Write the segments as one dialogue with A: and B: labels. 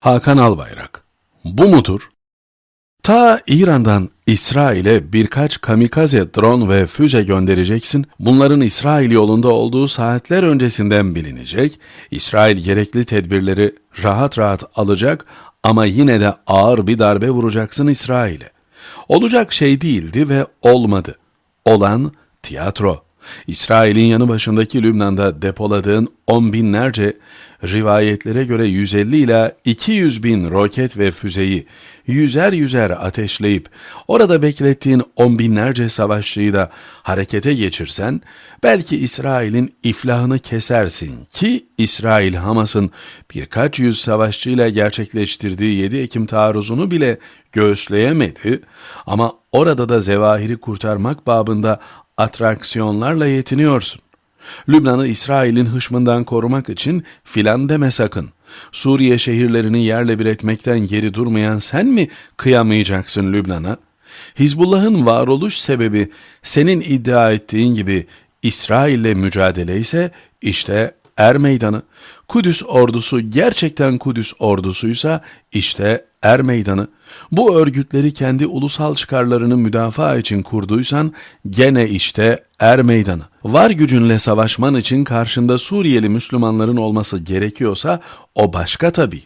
A: Hakan Albayrak. Bu mudur? Ta İran'dan İsrail'e birkaç kamikaze drone ve füze göndereceksin. Bunların İsrail yolunda olduğu saatler öncesinden bilinecek. İsrail gerekli tedbirleri rahat rahat alacak ama yine de ağır bir darbe vuracaksın İsrail'e. Olacak şey değildi ve olmadı. Olan tiyatro. İsrail'in yanı başındaki Lübnan'da depoladığın on binlerce, rivayetlere göre 150 ila 200 bin roket ve füzeyi yüzer yüzer ateşleyip orada beklettiğin on binlerce savaşçıyı da harekete geçirsen belki İsrail'in iflahını kesersin ki İsrail Hamas'ın birkaç yüz savaşçıyla gerçekleştirdiği 7 Ekim taarruzunu bile göğüsleyemedi ama orada da zevahiri kurtarmak babında atraksiyonlarla yetiniyorsun. Lübnan'ı İsrail'in hışmından korumak için filan deme sakın. Suriye şehirlerini yerle bir etmekten geri durmayan sen mi kıyamayacaksın Lübnan'a? Hizbullah'ın varoluş sebebi senin iddia ettiğin gibi İsrail'le mücadele ise işte Er Meydanı. Kudüs ordusu gerçekten Kudüs ordusuysa işte Er Meydanı. Bu örgütleri kendi ulusal çıkarlarını müdafaa için kurduysan gene işte Er Meydanı. Var gücünle savaşman için karşında Suriyeli Müslümanların olması gerekiyorsa o başka tabii.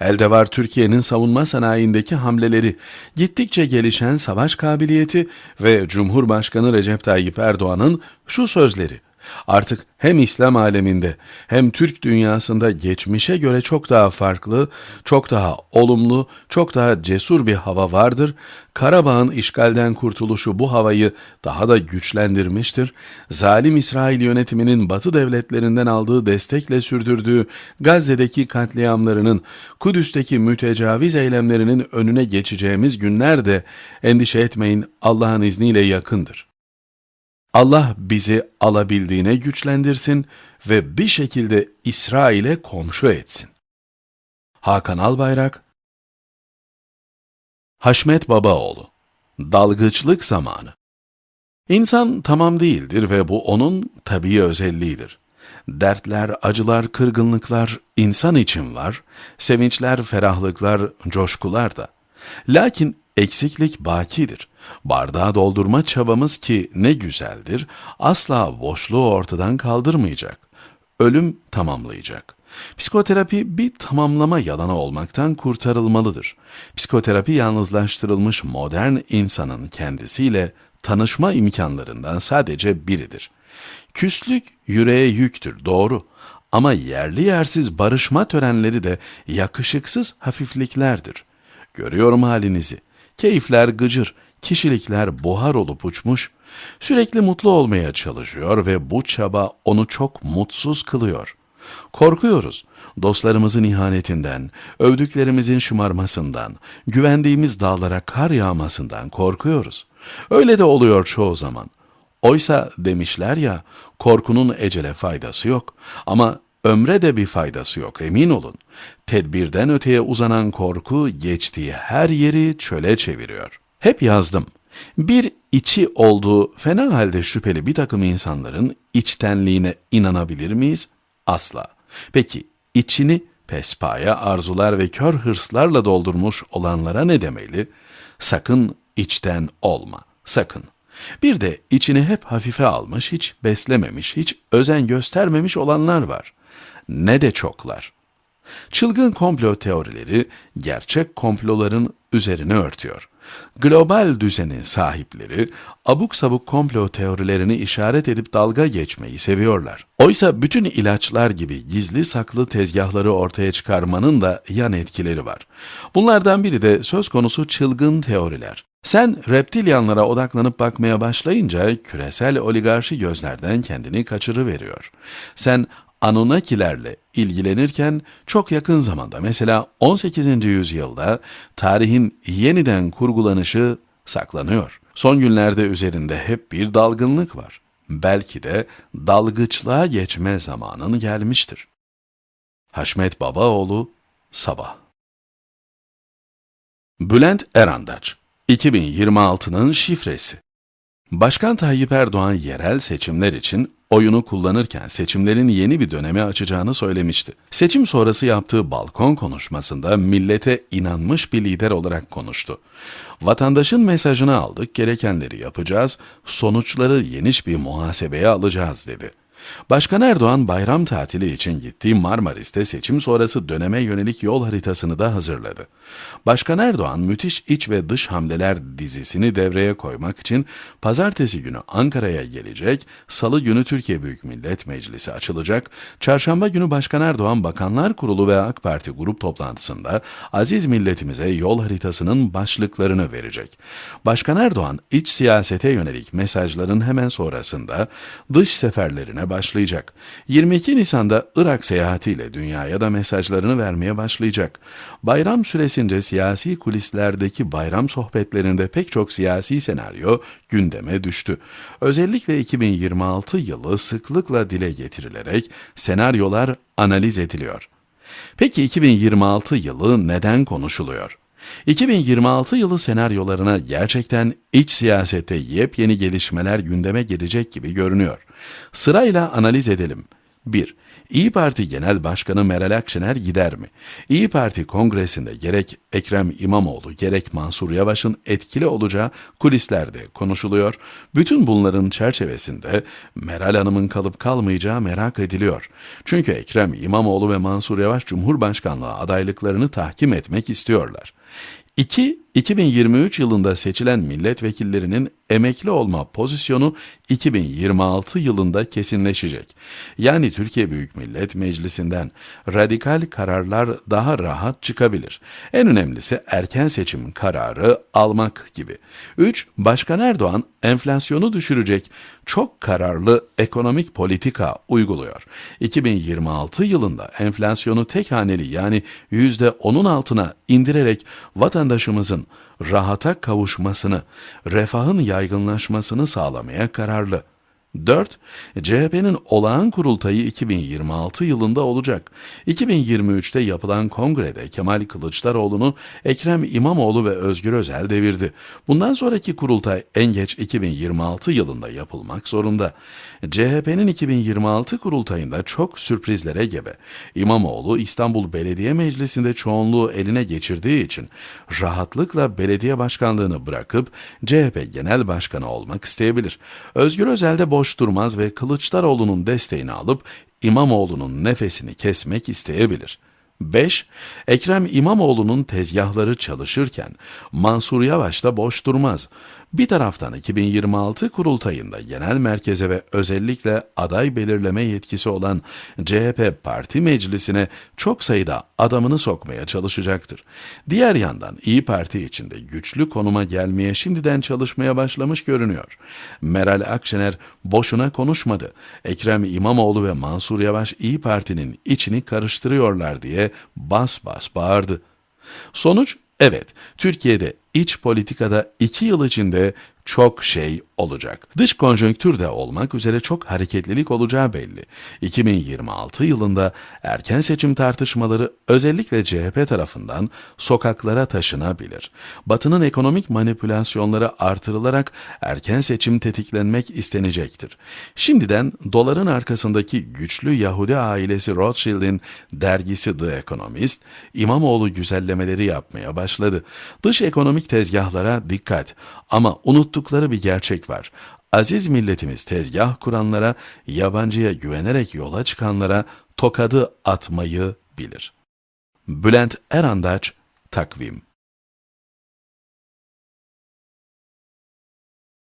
A: Elde var Türkiye'nin savunma sanayindeki hamleleri, gittikçe gelişen savaş kabiliyeti ve Cumhurbaşkanı Recep Tayyip Erdoğan'ın şu sözleri. Artık hem İslam aleminde hem Türk dünyasında geçmişe göre çok daha farklı, çok daha olumlu, çok daha cesur bir hava vardır. Karabağ'ın işgalden kurtuluşu bu havayı daha da güçlendirmiştir. Zalim İsrail yönetiminin Batı devletlerinden aldığı destekle sürdürdüğü Gazze'deki katliamlarının, Kudüs'teki mütecaviz eylemlerinin önüne geçeceğimiz günler de endişe etmeyin Allah'ın izniyle yakındır. Allah bizi alabildiğine güçlendirsin ve bir şekilde İsrail'e komşu etsin. Hakan Albayrak Haşmet Babaoğlu Dalgıçlık zamanı İnsan tamam değildir ve bu onun tabii özelliğidir. Dertler, acılar, kırgınlıklar insan için var, sevinçler, ferahlıklar, coşkular da. Lakin eksiklik bakidir. Bardağı doldurma çabamız ki ne güzeldir, asla boşluğu ortadan kaldırmayacak. Ölüm tamamlayacak. Psikoterapi bir tamamlama yalanı olmaktan kurtarılmalıdır. Psikoterapi yalnızlaştırılmış modern insanın kendisiyle tanışma imkanlarından sadece biridir. Küslük yüreğe yüktür, doğru. Ama yerli yersiz barışma törenleri de yakışıksız hafifliklerdir. Görüyorum halinizi. Keyifler gıcır, kişilikler buhar olup uçmuş. Sürekli mutlu olmaya çalışıyor ve bu çaba onu çok mutsuz kılıyor. Korkuyoruz. Dostlarımızın ihanetinden, övdüklerimizin şımarmasından, güvendiğimiz dağlara kar yağmasından korkuyoruz. Öyle de oluyor çoğu zaman. Oysa demişler ya, korkunun ecele faydası yok ama ömre de bir faydası yok emin olun. Tedbirden öteye uzanan korku geçtiği her yeri çöle çeviriyor. Hep yazdım. Bir içi olduğu fena halde şüpheli bir takım insanların içtenliğine inanabilir miyiz? Asla. Peki içini pespaya arzular ve kör hırslarla doldurmuş olanlara ne demeli? Sakın içten olma, sakın. Bir de içini hep hafife almış, hiç beslememiş, hiç özen göstermemiş olanlar var. Ne de çoklar. Çılgın komplo teorileri gerçek komploların üzerine örtüyor. Global düzenin sahipleri abuk sabuk komplo teorilerini işaret edip dalga geçmeyi seviyorlar. Oysa bütün ilaçlar gibi gizli saklı tezgahları ortaya çıkarmanın da yan etkileri var. Bunlardan biri de söz konusu çılgın teoriler. Sen reptilyanlara odaklanıp bakmaya başlayınca küresel oligarşi gözlerden kendini kaçırıveriyor. Sen Anunnakilerle ilgilenirken çok yakın zamanda mesela 18. yüzyılda tarihin yeniden kurgulanışı saklanıyor. Son günlerde üzerinde hep bir dalgınlık var. Belki de dalgıçlığa geçme zamanın gelmiştir. Haşmet Babaoğlu Sabah Bülent Erandaç 2026'nın şifresi Başkan Tayyip Erdoğan yerel seçimler için oyunu kullanırken seçimlerin yeni bir döneme açacağını söylemişti. Seçim sonrası yaptığı balkon konuşmasında millete inanmış bir lider olarak konuştu. Vatandaşın mesajını aldık, gerekenleri yapacağız, sonuçları geniş bir muhasebeye alacağız dedi. Başkan Erdoğan bayram tatili için gittiği Marmaris'te seçim sonrası döneme yönelik yol haritasını da hazırladı. Başkan Erdoğan müthiş iç ve dış hamleler dizisini devreye koymak için pazartesi günü Ankara'ya gelecek, salı günü Türkiye Büyük Millet Meclisi açılacak, çarşamba günü Başkan Erdoğan Bakanlar Kurulu ve AK Parti grup toplantısında aziz milletimize yol haritasının başlıklarını verecek. Başkan Erdoğan iç siyasete yönelik mesajların hemen sonrasında dış seferlerine başlayacak. 22 Nisan'da Irak seyahatiyle dünyaya da mesajlarını vermeye başlayacak. Bayram süresince siyasi kulislerdeki bayram sohbetlerinde pek çok siyasi senaryo gündeme düştü. Özellikle 2026 yılı sıklıkla dile getirilerek senaryolar analiz ediliyor. Peki 2026 yılı neden konuşuluyor? 2026 yılı senaryolarına gerçekten iç siyasette yepyeni gelişmeler gündeme gelecek gibi görünüyor. Sırayla analiz edelim. 1. İyi Parti Genel Başkanı Meral Akşener gider mi? İyi Parti kongresinde gerek Ekrem İmamoğlu gerek Mansur Yavaş'ın etkili olacağı kulislerde konuşuluyor. Bütün bunların çerçevesinde Meral Hanım'ın kalıp kalmayacağı merak ediliyor. Çünkü Ekrem İmamoğlu ve Mansur Yavaş Cumhurbaşkanlığı adaylıklarını tahkim etmek istiyorlar. 2. 2023 yılında seçilen milletvekillerinin emekli olma pozisyonu 2026 yılında kesinleşecek. Yani Türkiye Büyük Millet Meclisi'nden radikal kararlar daha rahat çıkabilir. En önemlisi erken seçim kararı almak gibi. 3. Başkan Erdoğan enflasyonu düşürecek çok kararlı ekonomik politika uyguluyor. 2026 yılında enflasyonu tek haneli yani %10'un altına indirerek vatandaşımızın rahata kavuşmasını, refahın yaygınlaşmasını sağlamaya kararlı. 4. CHP'nin olağan kurultayı 2026 yılında olacak. 2023'te yapılan kongrede Kemal Kılıçdaroğlu'nu Ekrem İmamoğlu ve Özgür Özel devirdi. Bundan sonraki kurultay en geç 2026 yılında yapılmak zorunda. CHP'nin 2026 kurultayında çok sürprizlere gebe. İmamoğlu İstanbul Belediye Meclisi'nde çoğunluğu eline geçirdiği için rahatlıkla belediye başkanlığını bırakıp CHP Genel Başkanı olmak isteyebilir. Özgür Özel de boş durmaz ve Kılıçdaroğlu'nun desteğini alıp İmamoğlu'nun nefesini kesmek isteyebilir. 5. Ekrem İmamoğlu'nun tezgahları çalışırken Mansur Yavaş da boş durmaz. Bir taraftan 2026 kurultayında genel merkeze ve özellikle aday belirleme yetkisi olan CHP Parti Meclisi'ne çok sayıda adamını sokmaya çalışacaktır. Diğer yandan İyi Parti içinde güçlü konuma gelmeye şimdiden çalışmaya başlamış görünüyor. Meral Akşener boşuna konuşmadı. Ekrem İmamoğlu ve Mansur Yavaş İyi Parti'nin içini karıştırıyorlar diye bas bas bağırdı. Sonuç evet Türkiye'de iç politikada iki yıl içinde çok şey olacak. Dış konjonktürde olmak üzere çok hareketlilik olacağı belli. 2026 yılında erken seçim tartışmaları özellikle CHP tarafından sokaklara taşınabilir. Batı'nın ekonomik manipülasyonları artırılarak erken seçim tetiklenmek istenecektir. Şimdiden doların arkasındaki güçlü Yahudi ailesi Rothschild'in dergisi The Economist, İmamoğlu güzellemeleri yapmaya başladı. Dış ekonomik tezgahlara dikkat ama unuttukları bir gerçek var. Aziz milletimiz tezgah kuranlara, yabancıya güvenerek yola çıkanlara tokadı atmayı bilir. Bülent Erandaç, Takvim